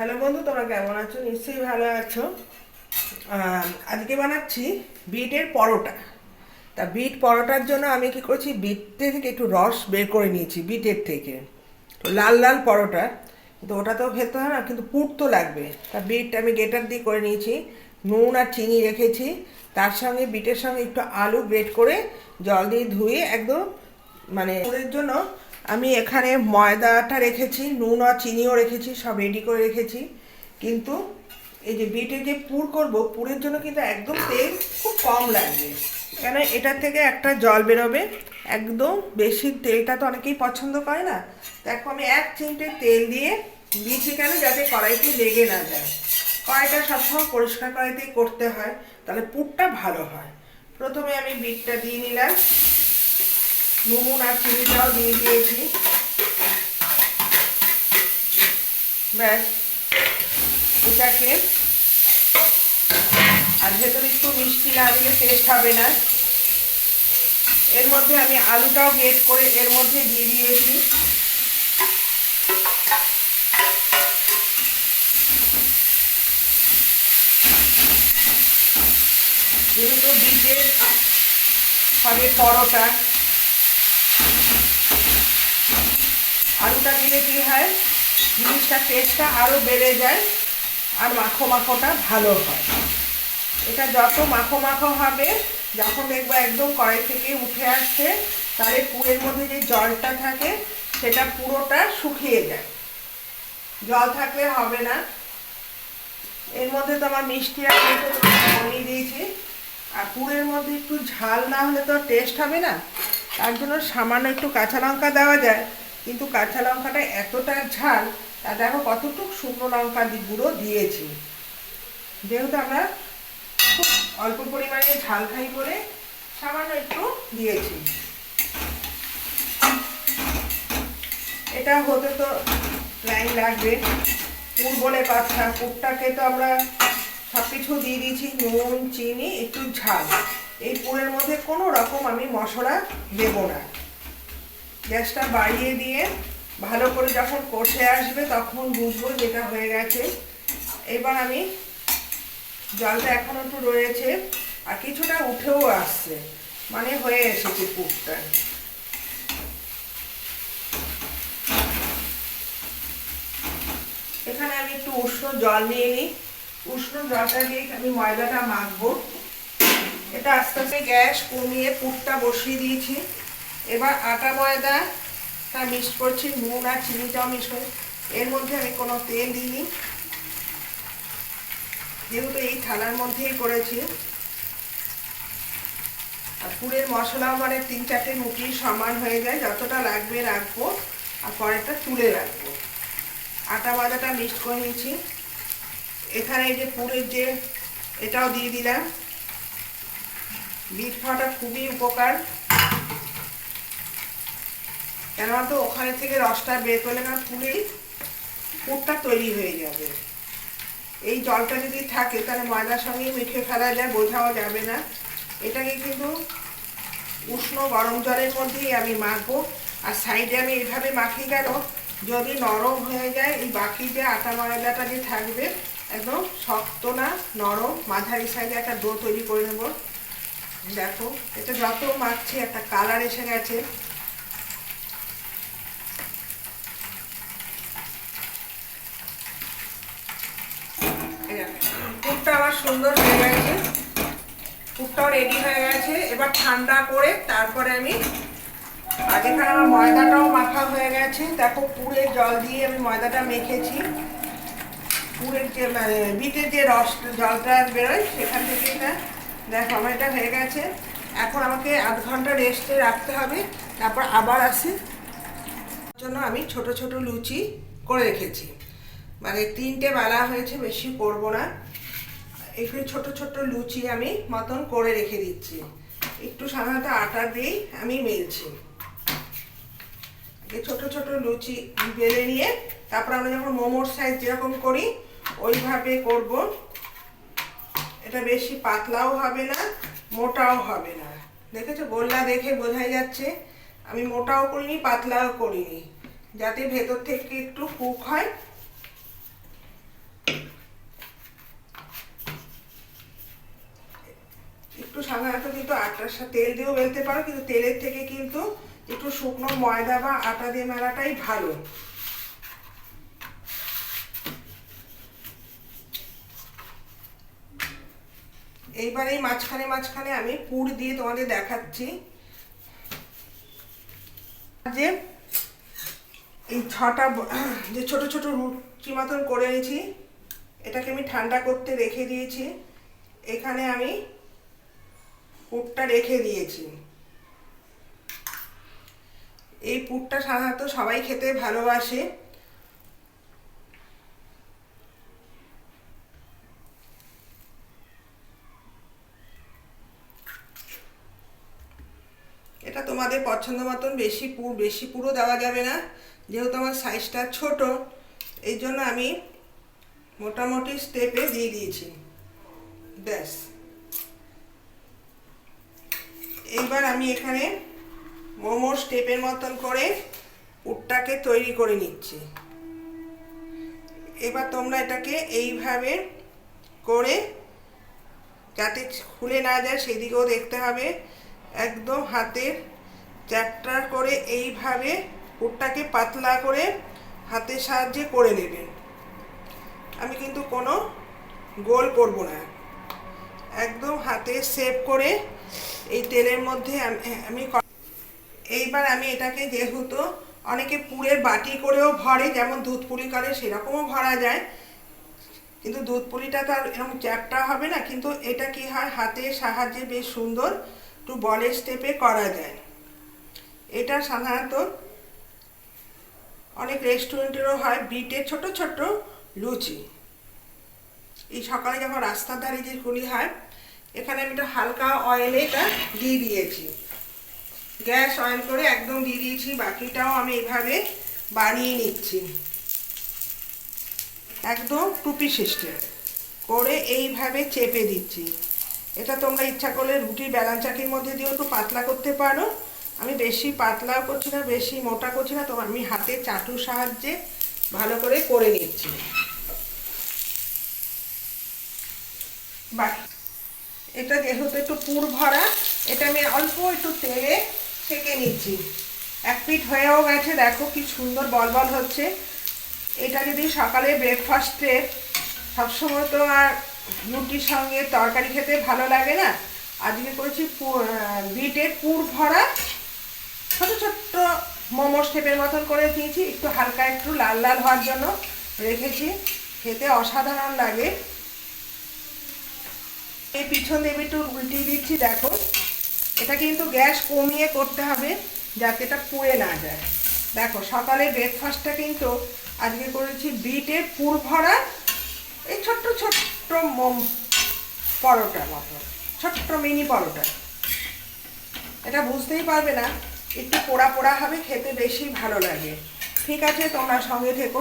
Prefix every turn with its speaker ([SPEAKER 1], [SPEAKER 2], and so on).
[SPEAKER 1] Hello বন্ধু, তোমরা কেমন আছো? নিশ্চয়ই ভালো আছো। আজকে বানাচ্ছি বিটের পরোটা। তা বিট পরোটার জন্য আমি কি করছি? বিট থেকে একটু রস বের করে নিয়েছি, বিটের থেকে। লাল লাল পরোটা। তো ওটা তো খেতে হয় না, কিন্তু পুর তো লাগবে। তা বিট আমি গেটার দিয়ে করে নিয়েছি, নুন আর চিনি রেখেছি। তার সঙ্গে, বিটের সঙ্গে একটু আলু গ্রেট করে জল দিয়ে ধুয়ে একদম মানে পুরের জন্য আমি এখানে ময়দাটা রেখেছি, নুন আর চিনিও রেখেছি, সব রেডি করে রেখেছি। কিন্তু এই যে বিটে যে পুর করব, পুরের জন্য কিন্তু একদম তেল খুব কম লাগবে। কেন এটার থেকে একটা জল বেরোবে। একদম বেশি তেলটা তো অনেকেই পছন্দ করে না। দেখো, আমি এক চিমটে তেল দিয়ে দিয়েছি কেন, যাতে কড়াইতে লেগে না যায়। কড়াইটা সবসময় পরিষ্কার কড়াইতেই করতে হয়, তাহলে পুরটা ভালো হয়। প্রথমে আমি বিটটা দিয়ে নিলাম। নুন আর চিনিটাও দিয়ে দিয়েছি। ব্যাস, এটাকে আর ভেতরে একটু মিষ্টি না দিলে টেস্ট হবে না। এর মধ্যে আমি আলুটাও গেট করে এর মধ্যে দিয়ে দিয়েছি। যেহেতু বিটের হবে পরোটা আলুটা দিলে কি হয়? জিনিসটা টেস্টটা আরও বেড়ে যায় আর মাখো মাখোটা ভালো হয়। এটা যত মাখো মাখো হবে, যখন দেখব একদম কড়াই থেকে উঠে আসছে, তাহলে পুরের মধ্যে যে জলটা থাকে, সেটা পুরোটা শুকিয়ে যায়। জল থাকলে হবে না। এর মধ্যে তো আমার মিষ্টি বনিয়ে দিয়েছি। আর পুরের মধ্যে একটু ঝাল না হলে তো টেস্ট হবে না। তার জন্য সামান্য একটু কাঁচা লঙ্কা দেওয়া যায়। কিন্তু কাঁচা লঙ্কাটা এতটা ঝাল, তা দেখো কতটুকু শুকনো লঙ্কা গুঁড়ো দিয়েছি। যেহেতু আমরা খুব অল্প পরিমাণে ঝাল খাই করে সামান্য একটু দিয়েছি। এটা হতে তো টাইম লাগবে। পুর বলে কথা, পুরটাকে তো আমরা সব কিছু দিয়ে দিয়েছি, নুন, চিনি, একটু ঝাল। এই পুরের মধ্যে কোনো রকম আমি মশলা দেবো না। গ্যাসটা বাড়িয়ে দিয়ে ভালো করে যখন কষে আসবে তখন বুঝব যেটা হয়ে গেছে। এবার আমি জলটা এখন একটু রয়েছে আর কিছুটা উঠেও আসছে। মানে হয়ে এসেছে পুরটা। এখানে আমি একটু উষ্ণ জল নিয়ে নিই। উষ্ণ জলটা দিয়ে আমি ময়দাটা মাখবো। এটা আস্তে আস্তে গ্যাস কমিয়ে পুরটা বসিয়ে দিয়েছি। এবার আটা ময়দা তা মিক্স করছি, নুন আর চিনিটাও মিক্স করছি এর মধ্যে আমি কোনো তেল দিইনি। যেহেতু এই থালার মধ্যেই করেছি। আর পুরের মশলাও মানে তিন চারটে মুঠি সমান হয়ে যায়, যতটা লাগবে রাখব, আর পরেরটা তুলে রাখব। আটা ময়দাটা মিক্স করে নিয়েছি। এখানে এই যে পুরের যে এটাও দিয়ে দিলাম। বিট খাওয়াটা খুবই উপকার। কেননা তো ওখানে থেকে রসটা বের করলে না পুরেই পুরটা তৈরি হয়ে যাবে। এই জলটা যদি থাকে, তাহলে ময়দার সঙ্গে মেখে ফেলা যায়, বোঝাও যাবে না। এটাকে কিন্তু উষ্ণ গরম জলের মধ্যেই আমি মাখবো। আর সাইডে আমি এইভাবে মাখি কেন? যদি নরম হয়ে যায়, এই বাকি যে আটা ময়দাটা যে থাকবে, একদম শক্ত না, নরম, মাঝারি সাইডে একটা ডো তৈরি করে নেব। দেখো, এটা যত মাখছি, একটা কালার এসে গেছে। পুরটা আমার সুন্দর হয়ে গেছে। পুরটাও রেডি হয়ে গেছে। এবার ঠান্ডা করে তারপরে আমি আর আমার ময়দাটাও মাখা হয়ে গেছে। দেখো পুরের জল দিয়ে আমি ময়দাটা মেখেছি। পুরের যে মানে বিটের যে রস, জলটা বেরোয়, সেখান থেকে এটা দেখো আমার এটা হয়ে গেছে। এখন আমাকে আধ ঘণ্টা রেস্টে রাখতে হবে। তারপর আবার আসি। জন্য আমি ছোট ছোট লুচি করে রেখেছি। মানে তিনটে বেলা হয়েছে, বেশি করব না। একটু ছোট ছোট লুচি আমি মতন করে রেখে দিচ্ছি। একটু সাধারণত আটা দিয়েই আমি মেলছি। ছোট ছোট লুচি বেলে নিয়ে তারপর আমরা যখন মোমোর সাইজ যেরকম করি, ওইভাবে করব। এটা বেশি পাতলাও হবে না, মোটাও হবে না। দেখেছ? গোল্লা দেখে বোঝাই যাচ্ছে। আমি মোটাও করিনি, পাতলাও করিনি। যাতে ভেতর থেকে একটু কুক হয় একটু সাধারণত কিন্তু আটার সাথে তেল দিয়েও বেলতে পারো, কিন্তু তেলের থেকে কিন্তু একটু শুকনো ময়দা বা আটা দিয়ে মেলাটাই ভালো। এইবার এই মাঝখানে মাঝখানে আমি পুর দিয়ে তোমাদের দেখাচ্ছি। যে এই ছটা যে ছোট ছোট রুটি মতন করে নিয়েছি, এটাকে আমি ঠান্ডা করতে রেখে দিয়েছি। এখানে আমি পুরটা রেখে দিয়েছি। এই পুরটা সাধারণত সবাই খেতে ভালোবাসে। এটা তোমাদের পছন্দ মতন বেশি পুর বেশি পুরো দেওয়া যাবে না। যেহেতু আমার সাইজটা ছোট, এই জন্য আমি মোটামুটি স্টেপে দিয়ে দিয়েছি। ব্যাস। এইবার আমি এখানে মোমো স্টেপের মতন করে পুরটাকে তৈরি করে নিচ্ছি। এবার তোমরা এটাকে এইভাবে করে যাতে খুলে না যায়, সেদিকেও দেখতে হবে। একদম হাতের চ্যাপটা করে এইভাবে পুরটাকে পাতলা করে হাতের সাহায্যে করে নেবেন আমি কিন্তু কোনো গোল করব না। একদম হাতে সেভ করে এই তেলের মধ্যে আমি এইবার আমি এটাকে যেহেতু অনেকে পুরের বাটি করেও ভরে, যেমন দুধ পুলি করে সেরকমও ভরা যায়। কিন্তু দুধ তো আর এরকম চ্যাপটা হবে না, কিন্তু এটা কি হয়, হাতের সাহায্যে বেশ সুন্দর একটু বলের স্টেপে করা যায়। এটা সাধারণত অনেক রেস্টুরেন্টেরও হয় বিটের ছোট ছোট লুচি। এই সকালে যখন রাস্তার ধারে যে খুলি হয় এখানে আমি একটা হালকা অয়েলে এটা দিয়ে দিয়েছি। গ্যাস অয়েল করে একদম দিয়ে দিয়েছি, বাকিটাও আমি এভাবে বানিয়ে নিচ্ছি। একদম টুপি সিস্টেম। করে এইভাবে চেপে দিচ্ছি। এটা তোমরা ইচ্ছা করলে রুটির বেলান চাকির মধ্যে দিয়েও একটু পাতলা করতে পারো। আমি বেশি পাতলাও করছি না, বেশি মোটা করছি না তোমার আমি হাতে চাটুর সাহায্যে ভালো করে করে নিচ্ছি। বাকি এটা যেহেতু একটু পুর ভরা, এটা আমি অল্প একটু তেলে সেঁকে নিচ্ছি। এক পিঠ হয়েও গেছে, দেখো কি সুন্দর বল বল হচ্ছে। এটা যদি সকালে ব্রেকফাস্টে সবসময় তো আর রুটির সঙ্গে তরকারি খেতে ভালো লাগে না। আজকে করেছি বিটের পুর ভরা। ছোটো ছোট্ট মোমো স্টেপের মতন করে দিয়েছি, একটু হালকা একটু লাল লাল হওয়ার জন্য রেখেছি। খেতে অসাধারণ লাগে। এই পিছন দিয়ে একটু উল্টিয়ে দিচ্ছি, দেখো। এটা কিন্তু গ্যাস কমিয়ে করতে হবে যাতে এটা পুড়ে না যায়। দেখো, সকালে ব্রেকফাস্টটা কিন্তু আজকে করেছি বিটের পুর ভরা, এই ছোট্ট ছোট্ট মোম পরোটা মতো, ছোট্ট মিনি পরোটা। এটা বুঝতেই পারবে না, একটু পোড়া পোড়া হবে, খেতে বেশি ভালো লাগে। ঠিক আছে, তোমরা সঙ্গে থেকো।